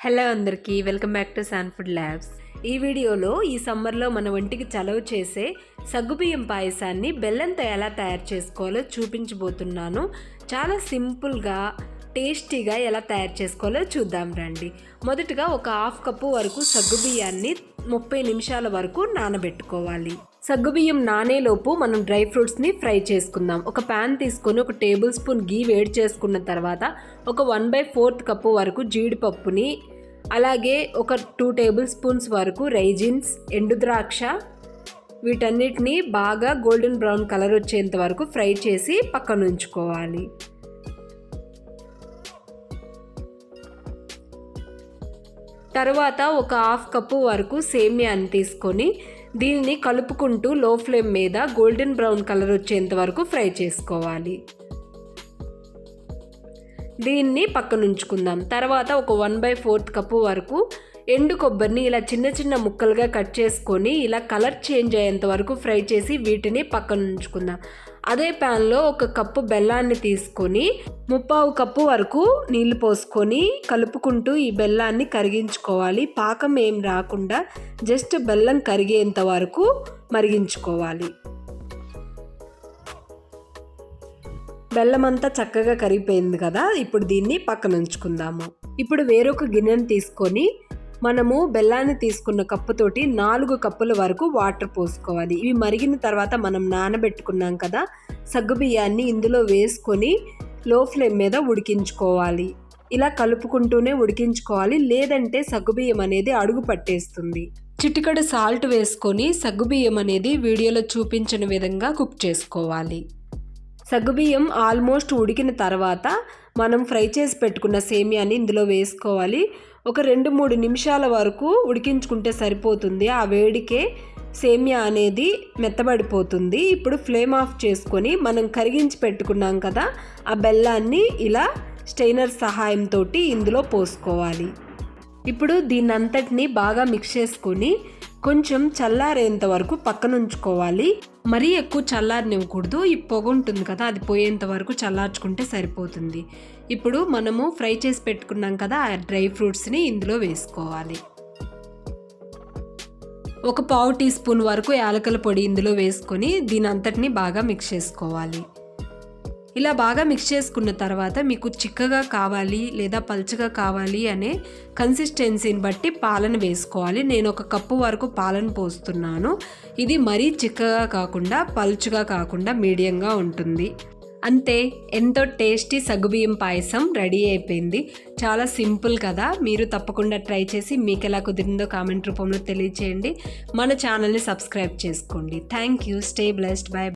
Hello అందరికీ welcome back to san food labs ఈ వీడియోలో ఈ సమ్మర్లో మన ఒంటికి చలవ చేసే సగ్గుబియ్యం పాయసాన్ని బెల్లంతో ఎలా తయారు చేసుకోవాలో చూపించబోతున్నాను. చాలా సింపుల్గా టేస్టీగా ఎలా తయారు చేసుకోవాలో చూద్దాం రండి. మొదటగా ఒక హాఫ్ కప్పు వరకు సగ్గుబియ్యాన్ని ముప్పై నిమిషాల వరకు నానబెట్టుకోవాలి. సగ్గుబియ్యం నానేలోపు మనం డ్రై ఫ్రూట్స్ని ఫ్రై చేసుకుందాం. ఒక ప్యాన్ తీసుకొని ఒక టేబుల్ స్పూన్ గీ వేడి చేసుకున్న తర్వాత ఒక వన్ బై ఫోర్త్ కప్పు వరకు జీడిపప్పుని అలాగే ఒక టూ టేబుల్ స్పూన్స్ వరకు రైజిన్స్ ఎండు ద్రాక్ష వీటన్నిటిని బాగా గోల్డెన్ బ్రౌన్ కలర్ వచ్చేంత వరకు ఫ్రై చేసి పక్కన ఉంచుకోవాలి తర్వాత ఒక హాఫ్ కప్పు వరకు సేమియాని తీసుకొని దీనిని కలుపుకుంటూ లో ఫ్లేమ్ మీద గోల్డెన్ బ్రౌన్ కలర్ వచ్చేంత వరకు ఫ్రై చేసుకోవాలి. దీన్ని పక్కన ఉంచుకుందాం తర్వాత ఒక వన్ బై ఫోర్త్ కప్పు వరకు ఎండు కొబ్బరిని ఇలా చిన్న చిన్న ముక్కలుగా కట్ చేసుకొని ఇలా కలర్ చేంజ్ అయ్యేంత వరకు ఫ్రై చేసి వీటిని పక్కన ఉంచుకుందాం అదే ప్యాన్లో ఒక కప్పు బెల్లాన్ని తీసుకొని ముప్పావు కప్పు వరకు నీళ్ళు పోసుకొని కలుపుకుంటూ ఈ బెల్లాన్ని కరిగించుకోవాలి. పాకం ఏం రాకుండా జస్ట్ బెల్లం కరిగేంత వరకు మరిగించుకోవాలి. బెల్లం అంతా చక్కగా కరిగిపోయింది కదా ఇప్పుడు దీన్ని పక్కన ఉంచుకుందాము ఇప్పుడు వేరొక గిన్నెను తీసుకొని మనము బెల్లాన్ని తీసుకున్న కప్పుతోటి నాలుగు కప్పుల వరకు వాటర్ పోసుకోవాలి. ఇవి మరిగిన తర్వాత మనం నానబెట్టుకున్నాం కదా సగ్గుబియ్యాన్ని ఇందులో వేసుకొని లో ఫ్లేమ్ మీద ఉడికించుకోవాలి. ఇలా కలుపుకుంటూనే ఉడికించుకోవాలి లేదంటే సగ్గుబియ్యం అనేది అడుగు పట్టేస్తుంది. చిటికడు సాల్ట్ వేసుకొని సగ్గుబియ్యం అనేది వీడియోలో చూపించిన విధంగా కుక్ చేసుకోవాలి. సగ్గుబియ్యం ఆల్మోస్ట్ ఉడికిన తర్వాత మనం ఫ్రై చేసి పెట్టుకున్న సేమియాని ఇందులో వేసుకోవాలి. ఒక రెండు మూడు నిమిషాల వరకు ఉడికించుకుంటే సరిపోతుంది. ఆ వేడికే సేమియా అనేది మెత్తబడిపోతుంది. ఇప్పుడు ఫ్లేమ్ ఆఫ్ చేసుకొని మనం కరిగించి పెట్టుకున్నాం కదా ఆ బెల్లాన్ని ఇలా స్టెయినర్ సహాయంతో ఇందులో పోసుకోవాలి. ఇప్పుడు దీన్నంతటిని బాగా మిక్స్ చేసుకొని కొంచెం చల్లారేంత వరకు పక్కన ఉంచుకోవాలి మరీ ఎక్కువ చల్లారనివ్వకూడదు. ఈ పొగ ఉంటుంది కదా అది పోయేంత వరకు చల్లార్చుకుంటే సరిపోతుంది. ఇప్పుడు మనము ఫ్రై చేసి పెట్టుకున్నాం కదా ఆ డ్రై ఫ్రూట్స్ని ఇందులో వేసుకోవాలి. ఒక పావు టీ స్పూన్ వరకు యాలకల పొడి ఇందులో వేసుకొని దీని అంతటిని బాగా మిక్స్ చేసుకోవాలి. ఇలా బాగా మిక్స్ చేసుకున్న తర్వాత మీకు చిక్కగా కావాలి లేదా పల్చగా కావాలి అనే కన్సిస్టెన్సీని బట్టి పాలను వేసుకోవాలి. నేను ఒక కప్పు వరకు పాలను పోస్తున్నాను. ఇది మరీ చిక్కగా కాకుండా పల్చుగా కాకుండా మీడియంగా ఉంటుంది. అంతే ఎంతో టేస్టీ సగ్గుబియ్యం పాయసం రెడీ అయిపోయింది. చాలా సింపుల్ కదా? మీరు తప్పకుండా ట్రై చేసి మీకు ఎలా కుదిరిందో కామెంట్ రూపంలో తెలియచేయండి. మన ఛానల్ని సబ్స్క్రైబ్ చేసుకోండి. Thank you stay blessed bye